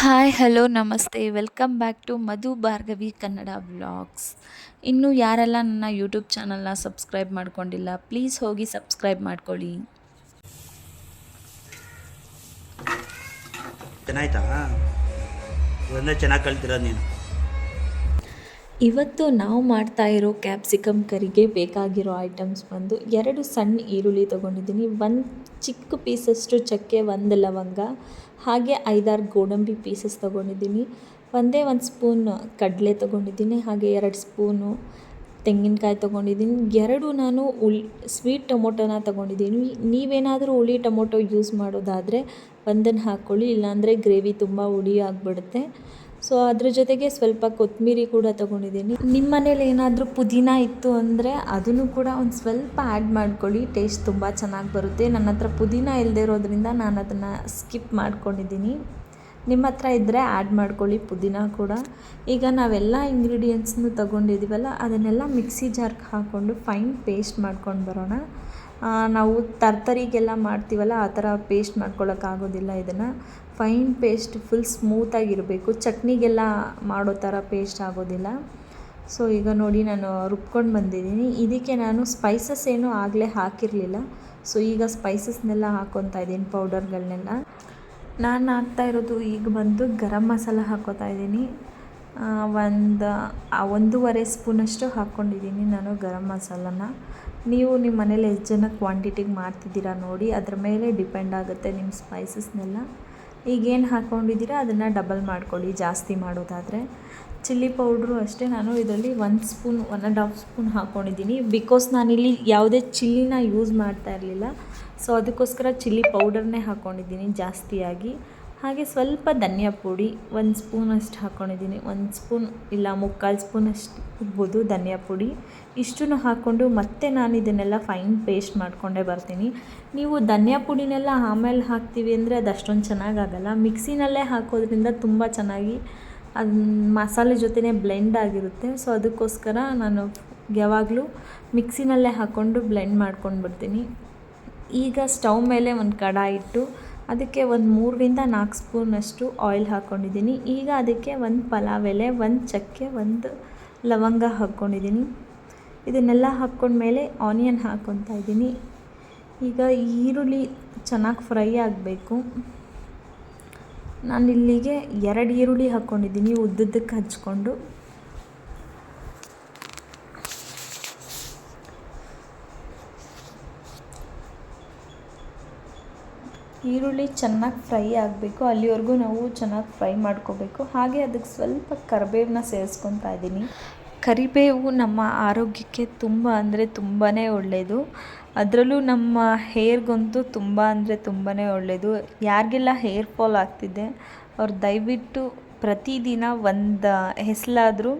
Hi hello ನಮಸ್ತೆ. Welcome back to Madhu Bhargavi Kannada vlogs. ಇನ್ನು ಯಾರೆಲ್ಲ ನನ್ನ ಯೂಟ್ಯೂಬ್ ಚಾನಲ್ನ ಸಬ್ಸ್ಕ್ರೈಬ್ ಮಾಡ್ಕೊಂಡಿಲ್ಲ ಪ್ಲೀಸ್ ಹೋಗಿ ಸಬ್ಸ್ಕ್ರೈಬ್ ಮಾಡ್ಕೊಳ್ಳಿ. ಚೆನ್ನಾಯ್ತಾ? ಒಂದೇ ಚೆನ್ನಾಗಿ ಕಲ್ತಿರೋದು ನೀನು? ಇವತ್ತು ನಾವು ಮಾಡ್ತಾ ಇರೋ ಕ್ಯಾಪ್ಸಿಕಮ್ ಕರಿಗೆ ಬೇಕಾಗಿರೋ ಐಟಮ್ಸ್ ಬಂದು ಎರಡು ಸಣ್ಣ ಈರುಳ್ಳಿ ತೊಗೊಂಡಿದ್ದೀನಿ. ಒಂದು ಚಿಕ್ಕ ಪೀಸಷ್ಟು ಚಕ್ಕೆ ಒಂದು ಲವಂಗ, ಹಾಗೆ ಐದಾರು ಗೋಡಂಬಿ ಪೀಸಸ್ ತೊಗೊಂಡಿದ್ದೀನಿ. ಒಂದೇ ಒಂದು ಸ್ಪೂನ್ ಕಡಲೆ ತೊಗೊಂಡಿದ್ದೀನಿ, ಹಾಗೆ ಎರಡು ಸ್ಪೂನು ತೆಂಗಿನಕಾಯಿ ತೊಗೊಂಡಿದ್ದೀನಿ. ಎರಡು ನಾನು ಉಳ್, ಸ್ವೀಟ್ ಟೊಮೊಟೊನ ತೊಗೊಂಡಿದ್ದೀನಿ. ನೀವೇನಾದರೂ ಹುಳಿ ಟೊಮೊಟೊ ಯೂಸ್ ಮಾಡೋದಾದರೆ ಒಂದನ್ನು ಹಾಕ್ಕೊಳ್ಳಿ, ಇಲ್ಲಾಂದರೆ ಗ್ರೇವಿ ತುಂಬ ಹುಳಿ ಆಗಿಬಿಡುತ್ತೆ. ಸೊ ಅದ್ರ ಜೊತೆಗೆ ಸ್ವಲ್ಪ ಕೊತ್ತಂಬರಿ ಕೂಡ ತಗೊಂಡಿದ್ದೀನಿ. ನಿಮ್ಮ ಮನೇಲಿ ಏನಾದರೂ ಪುದೀನ ಇತ್ತು ಅಂದರೆ ಅದನ್ನು ಕೂಡ ಒಂದು ಸ್ವಲ್ಪ ಆ್ಯಡ್ ಮಾಡ್ಕೊಳ್ಳಿ. ಟೇಸ್ಟ್ ತುಂಬ ಚೆನ್ನಾಗಿ ಬರುತ್ತೆ. ನನ್ನ ಹತ್ರ ಪುದೀನ ಇಲ್ಲದೆ ಇರೋದ್ರಿಂದ ನಾನು ಅದನ್ನು ಸ್ಕಿಪ್ ಮಾಡ್ಕೊಂಡಿದ್ದೀನಿ. ನಿಮ್ಮ ಹತ್ರ ಇದ್ದರೆ ಆ್ಯಡ್ ಮಾಡ್ಕೊಳ್ಳಿ ಪುದೀನ ಕೂಡ. ಈಗ ನಾವೆಲ್ಲ ಇಂಗ್ರೀಡಿಯೆಂಟ್ಸ್ನು ತೊಗೊಂಡಿದ್ದೀವಲ್ಲ ಅದನ್ನೆಲ್ಲ ಮಿಕ್ಸಿ ಜಾರ್ಗೆ ಹಾಕ್ಕೊಂಡು ಫೈನ್ ಪೇಸ್ಟ್ ಮಾಡ್ಕೊಂಡು ಬರೋಣ. ನಾವು ತರ್ತರಿಗೆಲ್ಲ ಮಾಡ್ತೀವಲ್ಲ, ಆ ಥರ ಪೇಸ್ಟ್ ಮಾಡ್ಕೊಳ್ಳೋಕ್ಕಾಗೋದಿಲ್ಲ ಇದನ್ನು. ಫೈನ್ ಪೇಸ್ಟ್ ಫುಲ್ ಸ್ಮೂತಾಗಿರಬೇಕು ಚಟ್ನಿಗೆಲ್ಲ ಮಾಡೋ ಥರ ಪೇಸ್ಟ್ ಆಗೋದಿಲ್ಲ. ಸೊ ಈಗ ನೋಡಿ ನಾನು ರುಬ್ಕೊಂಡು ಬಂದಿದ್ದೀನಿ. ಇದಕ್ಕೆ ನಾನು ಸ್ಪೈಸಸ್ ಏನೂ ಆಗಲೇ ಹಾಕಿರಲಿಲ್ಲ. ಸೊ ಈಗ ಸ್ಪೈಸಸ್ನೆಲ್ಲ ಹಾಕ್ಕೊತಾ ಇದ್ದೀನಿ ಪೌಡರ್ಗಳನ್ನೆಲ್ಲ ನಾನು ಹಾಕ್ತಾ ಇರೋದು ಈಗ ಬಂದು ಗರಂ ಮಸಾಲ ಹಾಕೋತಾ ಇದ್ದೀನಿ. ಒಂದು ಒಂದೂವರೆ ಸ್ಪೂನಷ್ಟು ಹಾಕ್ಕೊಂಡಿದ್ದೀನಿ ನಾನು ಗರಂ ಮಸಾಲನ. ನೀವು ನಿಮ್ಮ ಮನೇಲಿ ಎಷ್ಟು ಜನ ಕ್ವಾಂಟಿಟಿಗೆ ಮಾಡ್ತಿದ್ದೀರಾ ನೋಡಿ. ಅದ್ರ ಮೇಲೆ ಡಿಪೆಂಡ್ ಆಗುತ್ತೆ ನಿಮ್ಮ ಸ್ಪೈಸಸ್ನೆಲ್ಲ ಈಗೇನು ಹಾಕ್ಕೊಂಡಿದ್ದೀರಾ ಅದನ್ನು ಡಬಲ್ ಮಾಡ್ಕೊಳ್ಳಿ, ಜಾಸ್ತಿ ಮಾಡೋದಾದರೆ. ಚಿಲ್ಲಿ ಪೌಡ್ರು ಅಷ್ಟೇ ನಾನು ಇದರಲ್ಲಿ one spoon one and half spoon ಹಾಕ್ಕೊಂಡಿದ್ದೀನಿ ಬಿಕಾಸ್ ನಾನಿಲ್ಲಿ ಯಾವುದೇ ಚಿಲ್ಲಿನ ಯೂಸ್ ಮಾಡ್ತಾ ಇರಲಿಲ್ಲ. ಸೊ ಅದಕ್ಕೋಸ್ಕರ ಚಿಲ್ಲಿ ಪೌಡರ್ನೇ ಹಾಕ್ಕೊಂಡಿದ್ದೀನಿ ಜಾಸ್ತಿಯಾಗಿ. ಹಾಗೆ ಸ್ವಲ್ಪ ಧನಿಯಾ ಪುಡಿ ಒಂದು ಸ್ಪೂನಷ್ಟು ಹಾಕ್ಕೊಂಡಿದ್ದೀನಿ ಒಂದು ಸ್ಪೂನ್ ಇಲ್ಲ ಮುಕ್ಕಾಲು ಸ್ಪೂನಷ್ಟು ಇರ್ಬೋದು ಧನಿಯಾ ಪುಡಿ. ಇಷ್ಟನ್ನು ಹಾಕ್ಕೊಂಡು ಮತ್ತೆ ನಾನು ಇದನ್ನೆಲ್ಲ ಫೈನ್ ಪೇಸ್ಟ್ ಮಾಡಿಕೊಂಡೇ ಬರ್ತೀನಿ. ನೀವು ಧನಿಯಾ ಪುಡಿನೆಲ್ಲ ಆಮೇಲೆ ಹಾಕ್ತೀವಿ ಅಂದರೆ ಅದು ಅಷ್ಟೊಂದು ಚೆನ್ನಾಗಾಗಲ್ಲ. ಮಿಕ್ಸಿನಲ್ಲೇ ಹಾಕೋದ್ರಿಂದ ತುಂಬ ಚೆನ್ನಾಗಿ ಅದು ಮಸಾಲೆ ಜೊತೆನೇ ಬ್ಲೆಂಡ್ ಆಗಿರುತ್ತೆ. ಸೊ ಅದಕ್ಕೋಸ್ಕರ ನಾನು ಯಾವಾಗಲೂ ಮಿಕ್ಸಿನಲ್ಲೇ ಹಾಕ್ಕೊಂಡು ಬ್ಲೆಂಡ್ ಮಾಡ್ಕೊಂಡು ಬಿಡ್ತೀನಿ ಈಗ ಸ್ಟವ್ ಮೇಲೆ ಒಂದು ಕಡಾಯಿ ಇಟ್ಟು ಅದಕ್ಕೆ ಒಂದು ಮೂರರಿಂದ ನಾಲ್ಕು ಸ್ಪೂನಷ್ಟು ಆಯಿಲ್ ಹಾಕ್ಕೊಂಡಿದ್ದೀನಿ ಈಗ ಅದಕ್ಕೆ ಒಂದು ಪಲಾವ್ ಎಲೆ, ಒಂದು ಚಕ್ಕೆ, ಒಂದು ಲವಂಗ ಹಾಕ್ಕೊಂಡಿದ್ದೀನಿ ಇದನ್ನೆಲ್ಲ ಹಾಕ್ಕೊಂಡ್ಮೇಲೆ ಆನಿಯನ್ ಹಾಕ್ಕೊತಾ ಇದ್ದೀನಿ. ಈಗ ಈರುಳ್ಳಿ ಚೆನ್ನಾಗಿ ಫ್ರೈ ಆಗಬೇಕು. ನಾನು ಇಲ್ಲಿಗೆ ಎರಡು ಈರುಳ್ಳಿ ಹಾಕ್ಕೊಂಡಿದ್ದೀನಿ ಉದ್ದುದ್ದಕ್ಕೆ ಹಚ್ಕೊಂಡು. ಈರುಳ್ಳಿ ಚೆನ್ನಾಗಿ ಫ್ರೈ ಆಗಬೇಕು. ಅಲ್ಲಿವರೆಗೂ ನಾವು ಚೆನ್ನಾಗಿ ಫ್ರೈ ಮಾಡ್ಕೋಬೇಕು. ಹಾಗೆ ಅದಕ್ಕೆ ಸ್ವಲ್ಪ ಕರಿಬೇವನ್ನ ಸೇರಿಸ್ಕೊತಾ ಇದ್ದೀನಿ. ಕರಿಬೇವು ನಮ್ಮ ಆರೋಗ್ಯಕ್ಕೆ ತುಂಬ ಅಂದರೆ ತುಂಬಾ ಒಳ್ಳೆಯದು ಅದರಲ್ಲೂ ನಮ್ಮ ಹೇರ್ಗಂತೂ ತುಂಬ ಅಂದರೆ ತುಂಬಾ ಒಳ್ಳೆಯದು ಯಾರಿಗೆಲ್ಲ ಹೇರ್ ಫಾಲ್ ಆಗ್ತಿದೆ, ಅವ್ರು ದಯವಿಟ್ಟು ಪ್ರತಿದಿನ ಒಂದು ಹೆಸಲಾದರೂ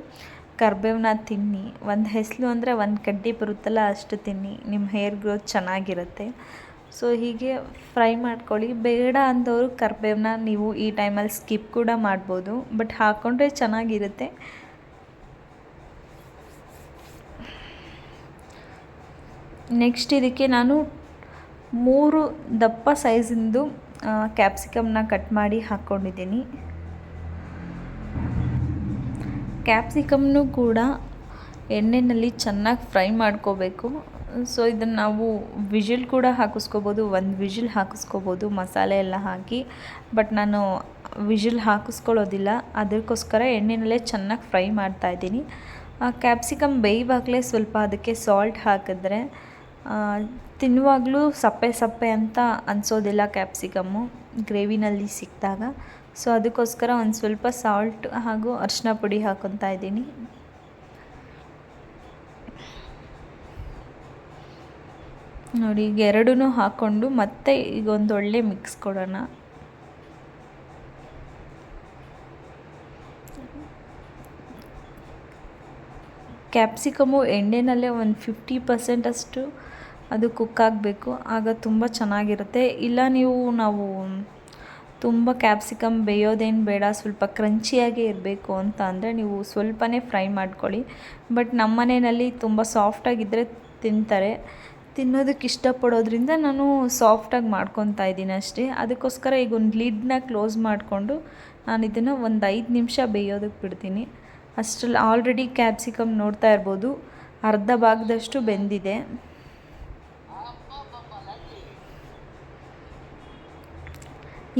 ಕರಿಬೇವನ್ನ ತಿನ್ನಿ. ಒಂದು ಹೆಸಲು ಅಂದರೆ ಒಂದು ಕಡ್ಡಿ ಬರುತ್ತಲ್ಲ, ಅಷ್ಟು ತಿನ್ನಿ. ನಿಮ್ಮ ಹೇರ್ ಗ್ರೋತ್ ಚೆನ್ನಾಗಿರುತ್ತೆ. ಸೊ ಹೀಗೆ ಫ್ರೈ ಮಾಡ್ಕೊಳ್ಳಿ. ಬೇಡ ಅಂದವರು ಕರ್ಬೇವನ್ನ ನೀವು ಈ ಟೈಮಲ್ಲಿ ಸ್ಕಿಪ್ ಕೂಡ ಮಾಡ್ಬೋದು. ಬಟ್ ಹಾಕ್ಕೊಂಡ್ರೆ ಚೆನ್ನಾಗಿರುತ್ತೆ. ನೆಕ್ಸ್ಟ್ ಇದಕ್ಕೆ ನಾನು ಮೂರು ದಪ್ಪ ಸೈಜಿಂದು ಕ್ಯಾಪ್ಸಿಕಮ್ನ ಕಟ್ ಮಾಡಿ ಹಾಕ್ಕೊಂಡಿದ್ದೀನಿ ಕ್ಯಾಪ್ಸಿಕಮ್ನು ಕೂಡ ಎಣ್ಣೆಯಲ್ಲಿ ಚೆನ್ನಾಗಿ ಫ್ರೈ ಮಾಡ್ಕೋಬೇಕು. ಸೊ ಇದನ್ನು ನಾವು ವಿಜಿಲ್ ಕೂಡ ಹಾಕಿಸ್ಕೋಬೋದು, ಒಂದು ವಿಜಿಲ್ ಹಾಕಿಸ್ಕೋಬೋದು, ಮಸಾಲೆ ಎಲ್ಲ ಹಾಕಿ. ಬಟ್ ನಾನು ವಿಜಿಲ್ ಹಾಕಿಸ್ಕೊಳ್ಳೋದಿಲ್ಲ. ಅದಕ್ಕೋಸ್ಕರ ಎಣ್ಣೆನಲ್ಲೇ ಚೆನ್ನಾಗಿ ಫ್ರೈ ಮಾಡ್ತಾಯಿದ್ದೀನಿ ಕ್ಯಾಪ್ಸಿಕಮ್ ಬೇಯುವಾಗಲೇ ಸ್ವಲ್ಪ ಅದಕ್ಕೆ ಸಾಲ್ಟ್ ಹಾಕಿದ್ರೆ ತಿನ್ನುವಾಗಲೂ ಸಪ್ಪೆ ಸಪ್ಪೆ ಅಂತ ಅನಿಸೋದಿಲ್ಲ ಕ್ಯಾಪ್ಸಿಕಮ್ಮು ಗ್ರೇವಿನಲ್ಲಿ ಸಿಕ್ಕಿದಾಗ. ಸೊ ಅದಕ್ಕೋಸ್ಕರ ಒಂದು ಸ್ವಲ್ಪ ಸಾಲ್ಟ್ ಹಾಗೂ ಅರಿಶಿನ ಪುಡಿ ಹಾಕೊತಾ ಇದ್ದೀನಿ. ನೋಡಿ, ಈಗ ಎರಡೂ ಹಾಕ್ಕೊಂಡು ಮತ್ತೆ ಈಗ ಒಂದು ಮಿಕ್ಸ್ ಕೊಡೋಣ. ಕ್ಯಾಪ್ಸಿಕಮು ಎಣ್ಣೆನಲ್ಲೇ ಒಂದು ಫಿಫ್ಟಿ ಪರ್ಸೆಂಟಷ್ಟು ಅದು ಕುಕ್ ಆಗಬೇಕು. ಆಗ ತುಂಬ ಚೆನ್ನಾಗಿರುತ್ತೆ. ಇಲ್ಲ, ನೀವು ನಾವು ತುಂಬ ಕ್ಯಾಪ್ಸಿಕಮ್ ಬೇಯೋದೇನು ಬೇಡ, ಸ್ವಲ್ಪ ಕ್ರಂಚಿಯಾಗೇ ಇರಬೇಕು ಅಂತ ಅಂದರೆ ನೀವು ಸ್ವಲ್ಪನೇ ಫ್ರೈ ಮಾಡ್ಕೊಳ್ಳಿ. ಬಟ್ ನಮ್ಮ ಮನೆಯಲ್ಲಿ ತುಂಬ ಸಾಫ್ಟಾಗಿದ್ದರೆ ತಿಂತಾರೆ. ತಿನ್ನೋದಕ್ಕೆ ಇಷ್ಟಪಡೋದ್ರಿಂದ ನಾನು ಸಾಫ್ಟಾಗಿ ಮಾಡ್ಕೊತಾ ಇದ್ದೀನಿ ಅಷ್ಟೇ. ಅದಕ್ಕೋಸ್ಕರ ಈಗ ಒಂದು ಲಿಡ್ನ ಕ್ಲೋಸ್ ಮಾಡಿಕೊಂಡು ನಾನು ಇದನ್ನು ಒಂದು ಐದು ನಿಮಿಷ ಬೇಯೋದಕ್ಕೆ ಬಿಡ್ತೀನಿ. ಅಷ್ಟರಲ್ಲಿ ಆಲ್ರೆಡಿ ಕ್ಯಾಪ್ಸಿಕಮ್ ನೋಡ್ತಾ ಇರ್ಬೋದು. ಅರ್ಧ ಭಾಗದಷ್ಟು ಬೆಂದಿದೆ.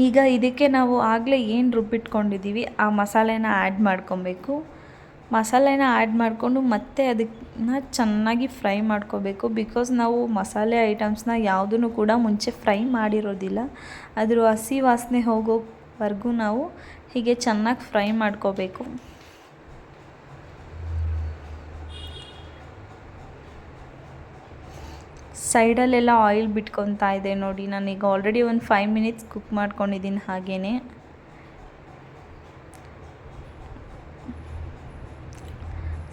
ಈಗ ಇದಕ್ಕೆ ನಾವು ಆಗಲೇ ಏನು ರುಬ್ಬಿಟ್ಕೊಂಡಿದ್ದೀವಿ, ಆ ಮಸಾಲೆನ ಆ್ಯಡ್ ಮಾಡ್ಕೊಬೇಕು. ಮಸಾಲೆನ ಆ್ಯಡ್ ಮಾಡಿಕೊಂಡು ಮತ್ತೆ ಅದನ್ನು ಚೆನ್ನಾಗಿ ಫ್ರೈ ಮಾಡ್ಕೋಬೇಕು. ಬಿಕಾಸ್ ನಾವು ಮಸಾಲೆ ಐಟಮ್ಸ್ನ ಯಾವುದನ್ನು ಕೂಡ ಮುಂಚೆ ಫ್ರೈ ಮಾಡಿರೋದಿಲ್ಲ. ಅದರ ಹಸಿ ವಾಸನೆ ಹೋಗೋವರೆಗೂ ನಾವು ಹೀಗೆ ಚೆನ್ನಾಗಿ ಫ್ರೈ ಮಾಡ್ಕೋಬೇಕು. ಸೈಡಲ್ಲೆಲ್ಲ ಆಯಿಲ್ ಬಿಟ್ಕೊತಾ ಇದೆ ನೋಡಿ. ನಾನೀಗ ಆಲ್ರೆಡಿ ಒಂದು ಫೈವ್ ಮಿನಿಟ್ಸ್ ಕುಕ್ ಮಾಡ್ಕೊಂಡಿದ್ದೀನಿ ಹಾಗೇ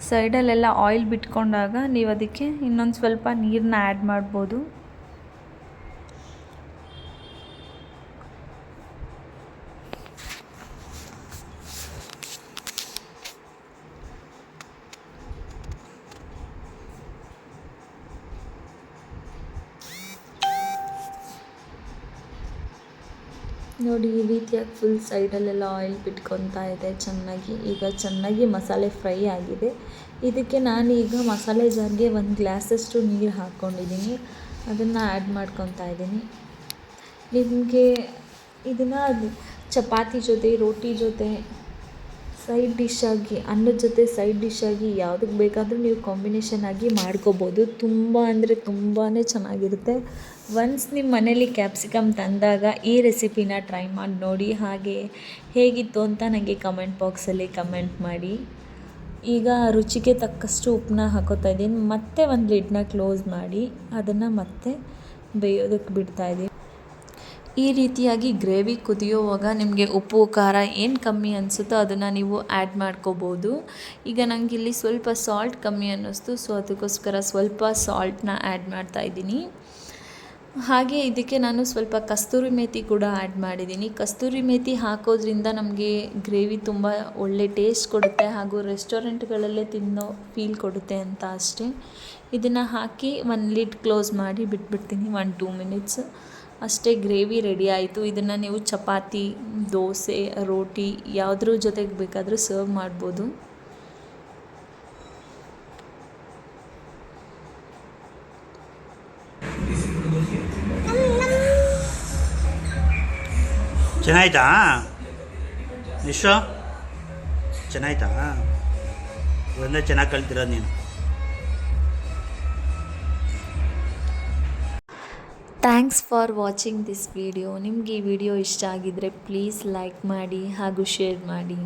ಸೈಡಲ್ಲೆಲ್ಲ ಆಯಿಲ್ ಬಿಟ್ಕೊಂಡಾಗ ನೀವು ಅದಕ್ಕೆ ಇನ್ನೊಂದು ಸ್ವಲ್ಪ ನೀರನ್ನ ಆ್ಯಡ್ ಮಾಡ್ಬೋದು. ನೋಡಿ ಈ ರೀತಿಯಾಗಿ ಫುಲ್ ಸೈಡಲ್ಲೆಲ್ಲ ಆಯಿಲ್ ಬಿಟ್ಕೊತಾ ಇದೆ ಚೆನ್ನಾಗಿ. ಈಗ ಚೆನ್ನಾಗಿ ಮಸಾಲೆ ಫ್ರೈ ಆಗಿದೆ. ಇದಕ್ಕೆ ನಾನು ಈಗ ಮಸಾಲೆ ಜಾರ್ಗೆ ಒಂದು ಗ್ಲಾಸಷ್ಟು ನೀರು ಹಾಕ್ಕೊಂಡಿದ್ದೀನಿ ಅದನ್ನು ಆ್ಯಡ್ ಮಾಡ್ಕೊತಾ ಇದ್ದೀನಿ ನಿಮಗೆ ಇದನ್ನು ಚಪಾತಿ ಜೊತೆ, ರೋಟಿ ಜೊತೆ ಸೈಡ್ ಡಿಶ್ಶಾಗಿ ಅನ್ನದ ಜೊತೆ ಸೈಡ್ ಡಿಶ್ಶಾಗಿ ಯಾವುದಕ್ಕೆ ಬೇಕಾದರೂ ನೀವು ಕಾಂಬಿನೇಷನ್ ಆಗಿ ಮಾಡ್ಕೋಬೋದು. ತುಂಬ ಅಂದರೆ ತುಂಬಾ ಚೆನ್ನಾಗಿರುತ್ತೆ. ಒನ್ಸ್ ನಿಮ್ಮ ಮನೇಲಿ ಕ್ಯಾಪ್ಸಿಕಮ್ ತಂದಾಗ ಈ ರೆಸಿಪಿನ ಟ್ರೈ ಮಾಡಿ ನೋಡಿ ಹಾಗೆ ಹೇಗಿತ್ತು ಅಂತ ನನಗೆ ಕಮೆಂಟ್ ಬಾಕ್ಸಲ್ಲಿ ಕಮೆಂಟ್ ಮಾಡಿ. ಈಗ ರುಚಿಗೆ ತಕ್ಕಷ್ಟು ಉಪ್ಪನ್ನ ಹಾಕೋತಾ ಇದ್ದೀನಿ. ಮತ್ತೆ ಒಂದು ಲಿಡ್ನ ಕ್ಲೋಸ್ ಮಾಡಿ ಅದನ್ನು ಮತ್ತೆ ಬೇಯೋದಕ್ಕೆ ಬಿಡ್ತಾ ಇದ್ದೀನಿ. ಈ ರೀತಿಯಾಗಿ ಗ್ರೇವಿ ಕುದಿಯೋವಾಗ ನಿಮಗೆ ಉಪ್ಪು, ಖಾರ ಏನು ಕಮ್ಮಿ ಅನಿಸುತ್ತೋ ಅದನ್ನು ನೀವು ಆ್ಯಡ್ ಮಾಡ್ಕೋಬೋದು. ಈಗ ನನಗೆ ಇಲ್ಲಿ ಸ್ವಲ್ಪ ಸಾಲ್ಟ್ ಕಮ್ಮಿ ಅನ್ನಿಸ್ತು. ಸೊ ಅದಕ್ಕೋಸ್ಕರ ಸ್ವಲ್ಪ ಸಾಲ್ಟನ್ನ ಆ್ಯಡ್ ಮಾಡ್ತಾ ಇದ್ದೀನಿ. ಹಾಗೆ ಇದಕ್ಕೆ ನಾನು ಸ್ವಲ್ಪ ಕಸ್ತೂರಿ ಮೇಥಿ ಕೂಡ ಆ್ಯಡ್ ಮಾಡಿದ್ದೀನಿ. ಕಸ್ತೂರಿ ಮೇಥಿ ಹಾಕೋದ್ರಿಂದ ನಮಗೆ ಗ್ರೇವಿ ತುಂಬ ಒಳ್ಳೆ ಟೇಸ್ಟ್ ಕೊಡುತ್ತೆ ಹಾಗೂ ರೆಸ್ಟೋರೆಂಟ್ಗಳಲ್ಲೇ ತಿನ್ನೋ ಫೀಲ್ ಕೊಡುತ್ತೆ ಅಂತ ಅಷ್ಟೇ. ಇದನ್ನು ಹಾಕಿ ಒಂದು ಲಿಡ್ ಕ್ಲೋಸ್ ಮಾಡಿ ಬಿಟ್ಬಿಡ್ತೀನಿ ಒನ್ ಟೂ ಮಿನಿಟ್ಸ್ ಅಷ್ಟೇ ಗ್ರೇವಿ ರೆಡಿ ಆಯಿತು. ಇದನ್ನು ನೀವು ಚಪಾತಿ, ದೋಸೆ, ರೋಟಿ ಯಾವುದ್ರ ಜೊತೆಗೆ ಬೇಕಾದರೂ ಸರ್ವ್ ಮಾಡ್ಬೋದು. ಚೆನ್ನಾಯ್ತಾ? ವಿಶ್ವ ಚೆನ್ನಾಯ್ತಾ? ಒಂದೇ ಚೆನ್ನಾಗಿ ಕಲ್ತಿರೋದು ನೀನು. Thanks for watching this video ನಿಮಗೆ ಈ ವಿಡಿಯೋ ಇಷ್ಟ ಆಗಿದ್ದರೆ ಪ್ಲೀಸ್ ಲೈಕ್ ಮಾಡಿ ಹಾಗೂ ಶೇರ್ ಮಾಡಿ.